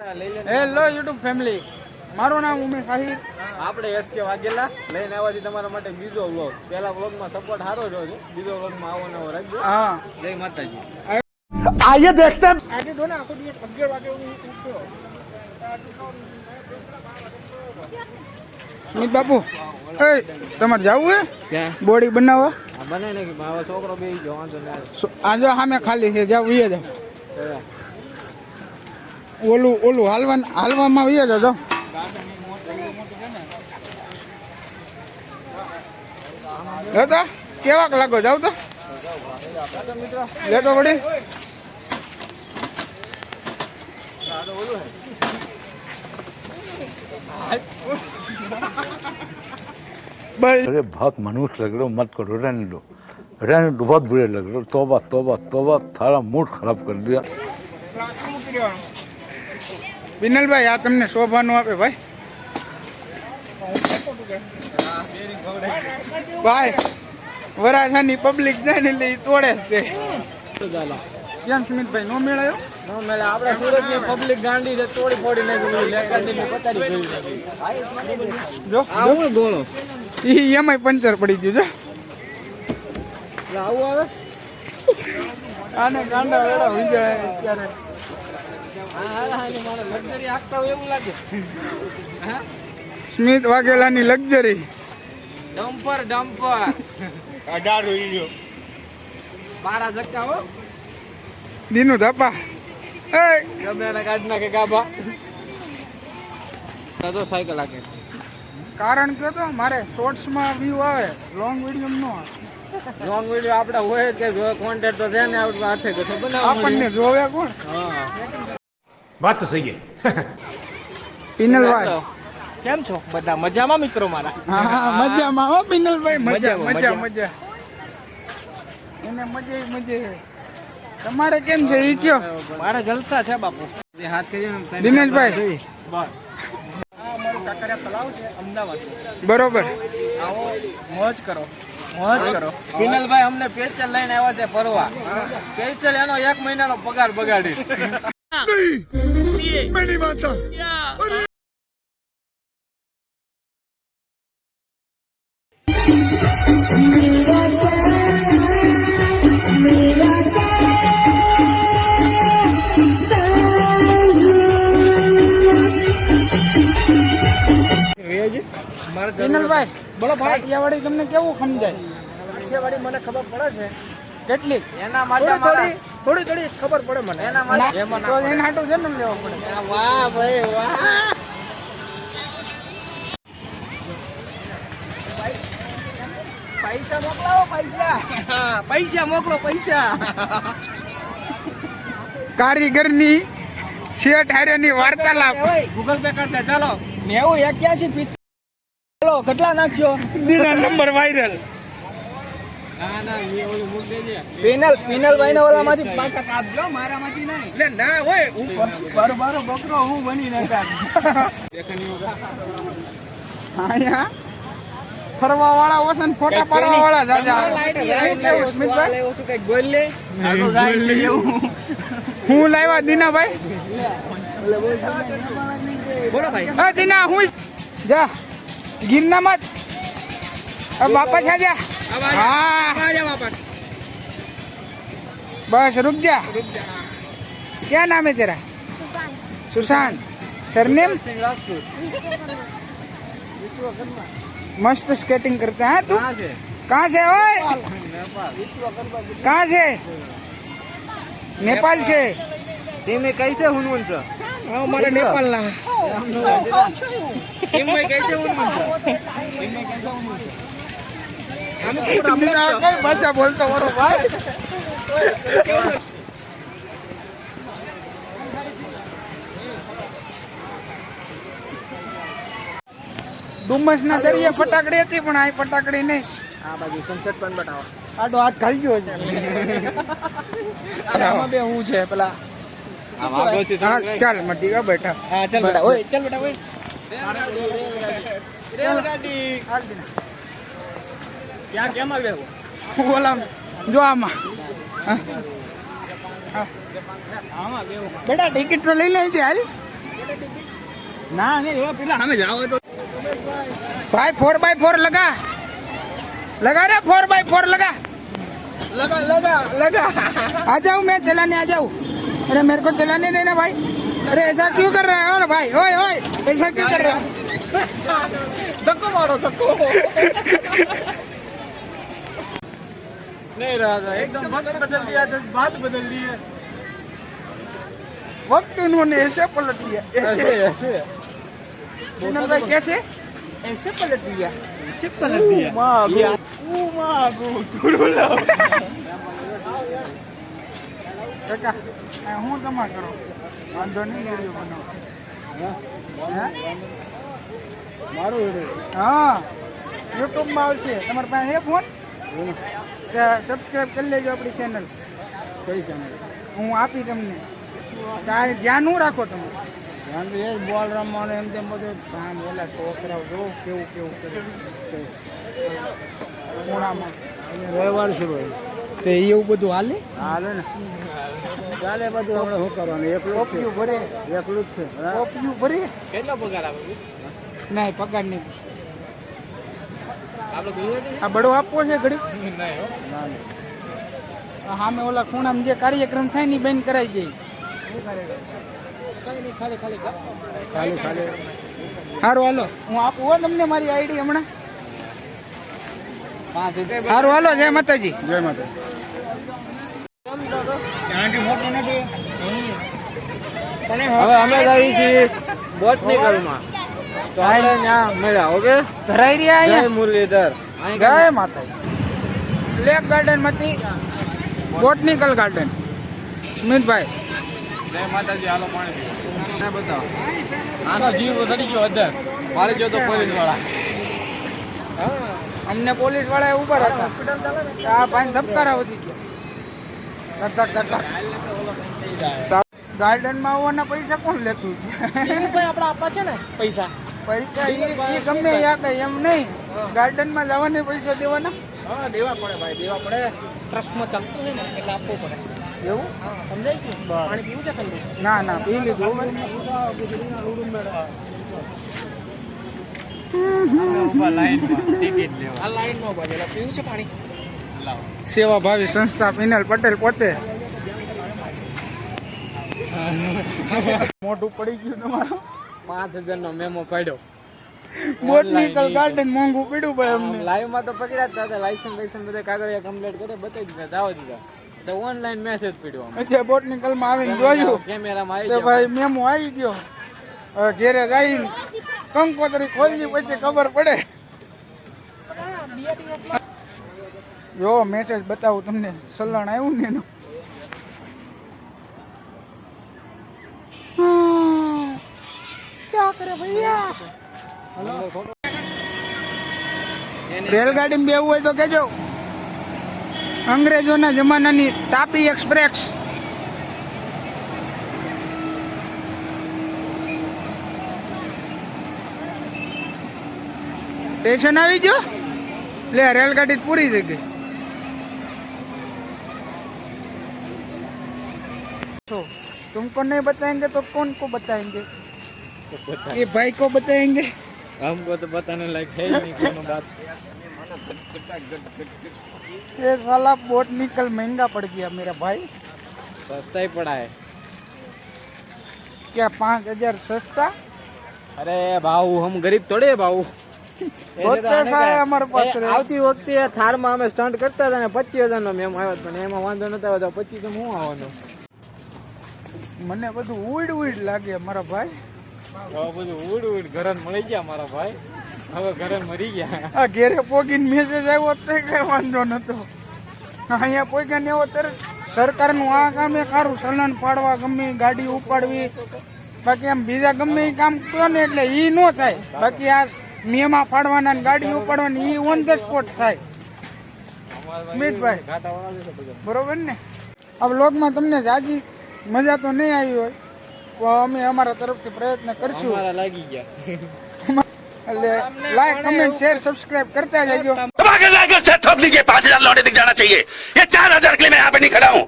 Hello YouTube family મારું નામ ઉમેશ આહિર. આપણે એસ કે વાઘેલા લઈને આવવાથી તમારા માટે બીજો વ્લોગ પહેલા વ્લોગમાં સપોર્ટ સારો જ હોય બીજો વ્લોગમાં આવો નવો રાખજો. હા. જય માતાજી. આઈએ દેખતે આજે જો આખો દિવસ 11 વાગે હું સુમિત બાપુ એ તમારે જવું હે? બોડી બનાવવા બને ને કે મારો છોકરો બે જો વાંધો આજે સામે ખાલી છે જાવ એ જાવ ઓલું ઓલું હાલવા હાલવામાં વિયે જાવ જાવ લેતો કેવાક લાગો જાવ તો લેતો વળી બસ अरे बहुत मनुष्य लग रहे हो मत करो रहने दो रहने दो बहुत बुरे लग रहे हो तोबा तोबा तोबा थारा मूड खराब कर दिया બિનલભાઈ આ તમને શોભાનું આપે ભાઈ. ભાઈ વરાછાની પબ્લિક જાય ને એટલે એ તોડે જ તે કેમ સુમિતભાઈ નો મેળાયો? નો આપણે સુરતની પબ્લિક ગાંડી છે તોડી ફોડી નાખી લેકાની પતારી ગઈ જો આ હું ઈ એમાંય પંચર પડી ગયું જો આવું આવે? આને ગાંડા જાય સ્મિત વાઘેલાની લક્ઝરી. Dumper dumper. અઢાર બારા ધક્કા હો. દીનુ ધપા. એ! ગમે એને કાઢી નાખે ગાભા. તો સાયકલ લાગે. કારણ કે તો મારે શોર્ટ્સમાં વ્યૂ આવે લોંગ વીડિયો નો લોંગ વીડિયો આપણે હોય કે જો કોન્ટેક્ટ તો છે ને આપણે હાથે કે બનાવવા આપણને જોવે કોણ? હા. વાત તો સહી પિનલભાઈ. કેમ છો? બધા મજામાં મિત્રો મારા? હા મજામાં હો પિનલભાઈ મજા મજા મજા. એને મજે મજે. તમારે કેમ છે? ઈ કયો? મારા જલસા છે બાપુ. હાથ કહીએ દિનેશભાઈ. બરોબર. આવો મોજ કરો મોજ કરો. પિનલભાઈ અમને પેચર લઈને આવ્યા છે ફરવા. પેચર એનો એક મહિનાનો પગાર બગાડી પિનલભાઈ બોલો કાઠિયાવાડી તમને કેવું સમજાય? કાઠિયાવાડી મને ખબર પડે છે. કેટલી એના માટે થોડી થોડી થોડી ખબર પડે મને. એના માટે એમાં તો એને હાટું ને લેવો પડે. વાહ ભાઈ વાહ. પૈસા મોકલાવો પૈસા. પૈસા મોકલો પૈસા. કારીગરની શેઠ હારેની વાર્તાલાપ. ગૂગલ પે કરતા ચાલો. નેવું એક્યાસી ચાલો કેટલા નાખ્યો? દીના નંબર વાયરલ ના ના એ ઓલું મૂક દેજે પિનલ પિનલ ભાઈ ને ઓલા માંથી પાછા કાપજો મારા માંથી નહીં. એટલે ના હોય હું બરોબર બકરો હું બની ના કાઢ ફરવા વાળા ઓસન ફોટા પાડવા વાળા જાજા. ઓછું કંઈક બોલ લે. આ તો જાય હું લાવ્યા દીનાભાઈ? બોલો ભાઈ. હા દીના હું જા ગિરનામાં બાપા છે જા. आ जा हाँ बस रुक जा क्या नाम है तेरा सुशांत सरनेम मस्त स्केटिंग करता है तू ક્યાં છે कहाँ से ओए कहाँ से नेपाल से તમે કૈસે હુનવંત છો મારે નેપાલ ના તમે કૈસે હુનવંત છો કઈ ભાષા બોલતો મારો ભાઈ ડુમસ ના દરિયે ફટાકડી હતી પણ આ ફટાકડી નહીં. આ બાજુ સનસેટ પણ બતાવો. આડો હાથ ખાઈ ગયો છે. આમાં બે હું છે પેલા. ચાલ. મટી ગયા બેઠા. હા ચાલ બેટા ઓય ચાલ બેટા ઓય. ક્યાં કેમ આવ્યો બોલા જો આમાં હા. આમાં બેવું બેટા ટિકિટ તો લઈ લઈ હતી હાલ ના નહીં હવે પેલા સામે જાઓ તો भाई फोर बाई फोर लगा लगा रे फोर बाई फोर लगा લગા લગા લગા आ जाओ मैं चलाने आ जाऊँ अरे मेरे को चलाने देना भाई अरे ऐसा क्यों कर रहा है और भाई ओए ओए ऐसा क्यों कर रहा है ધક્કો મારો ધક્કો नहीं रहा था एकदम वक्त बदल दिया तो बात बदल दी है वक्त उन्होंने ऐसे पलट दिया ऐसे ऐसे विनोद भाई कैसे ऐसे पलट दिया पलट दिया मागो ऊ मागो तुरुला કાકા આ હું તમા કરો વાંધો નહીં વિડીયો બનાવો હે? મારું વિડીયો હા યુટ્યુબમાં આવશે તમારી પાસે છે ફોન સબસ્ક્રાઈબ કરી લેજો આપણી ચેનલ કઈ ચેનલ હું આપી તમને. ધ્યાન હું રાખો તમે? ધ્યાન તો એ જ બોલ રમવાનું એમ તેમ બધું. કામ બોલા છોકરાઓ જો કેવું કેવું કરે. ખૂણામાં અહીંયા રવિવાર હોય તો એવું બધું હાલે? હાલે ને. ચાલે બધું આપણે શું કરવાનું? એકલું કોપિયું ભરે. એકલું જ છે? કોપિયું ભરે? કેટલો પગાર આવે નહીં પગાર નહીં. આ બડો આપવો છે ઘડી? હા. સામે ઓલા ખૂણામાં જે કાર્યક્રમ થાય ને બેન કરાવી જાય. ખાલી ખાલી ખાલી ખાલી. સારું હાલો. હું આપું હો તમને મારી આઈડી હમણાં. સારું હાલો જય માતાજી. જય માતા હવે અમે જ આવી છીએ બોટનિકલમાં. તો આપણે ત્યાં મળ્યા ઓકે ધરાઈ રહ્યા જય મુરલીધર. જય માતા લેક ગાર્ડનમાંથી બોટનિકલ ગાર્ડન સ્મિતભાઈ. જય માતાજી હાલો પાણી પીવો. ને બતાવો. આનો જીવ સડી ગયો અધર. વાળી જો તો પોલીસવાળા અમને પોલીસવાળા ઉપર હતા આ ભાઈ ધબકારા વધી ગયા. ગાર્ડનમાં આવવાના પૈસા કોણ લેતું છે? ભાઈ આપણે આપવા છે ને? પૈસા. પૈસા ઈ ગમે આપે એમ નહીં. ગાર્ડનમાં જવાને પૈસા દેવાના. હા દેવા પડે ભાઈ દેવા પડે. ટ્રસ્ટમાં ચાલતું હોય ને એટલે આપવું પડે. એવું? સમજાય ગયું પાણી પીવું છે ના ના પી લીધું. સેવા ભાવી સંસ્થા પિનલ પટેલ પોતે. મોઢું પડી ગયું તમારું. પાંચ હજાર નો મેમો પાડ્યો. બોટનિકલ ગાર્ડન મોંઘું પડ્યું ભાઈ અમને. લાઈવમાં તો પકડ્યા જ હતા લાયસન્સ લાયસન્સ બધા કાગળિયા કમ્પ્લીટ કરે બતાવી દીધા જાવા દીધા. તો ઓનલાઈન મેસેજ પડ્યો બોટનિકલમાં આવીને જોયું. કેમેરામાં આવી ભાઈ મેમો આવી ગયો. હવે ઘેરે જઈને કંકોતરી ખોલી પછી ખબર પડે. જો મેસેજ બતાવું તમને. સલણ આવ્યું ને એનું હા, ક્યા કરે ભૈયા રેલગાડીમાં બેવું હોય તો કેજો અંગ્રેજોના જમાનાની તાપી એક્સપ્રેસ स्टेशन આવી ગયો લે રેલગાડી તો પૂરી થઈ ગઈ तो तुमको नहीं बताएंगे तो कौन को बताएंगे ये भाई को बताएंगे हमको तो बताने लायक है ही नहीं कोनो बात ये साला बोट निकल महंगा पड़ गया मेरा भाई सस्ता ही पड़ा है क्या पाँच हजार सस्ता અરે ભાવ हम गरीब થોડે ભાવ बहुत पैसा है हमारे पास रे। આવતી વખતે થારમાં અમે સ્ટન્ટ કરતા હતા ને પચીસ હજાર નો મેમ આવ્યો હતો, પણ એમાં વાંધો નતો આવ્યો પચીસ હું આવવાનો મને બધું ઉડ ઉડ લાગે મારા ભાઈ હવે બધું આ કામ એ સારું પાડવા ગમે, ગાડી ઉપાડવી. બાકી આમ બીજા ગમે એ કામ કહો ને એટલે ઈ ન થાય. બાકી આ મેમાં ફાડવાના ગાડી ઉપાડવાની ઈ ઓન ધ સ્પોટ થાય. બરોબર ને? આ બ્લોગમાં તમને જાજી મજા તો નહીં આવી હોય. અમે અમારા તરફથી પ્રયત્ન કરશું મારા લાગી ગયા એટલે લાઈક કમેન્ટ શેર સબસ્ક્રાઇબ કરતા જજો दबा के लाकर से ठोक दीजिए पाँच हजार लौटे दिख जाना चाहिए ये चार हजार के लिए मैं यहाँ पे नहीं खड़ा हूँ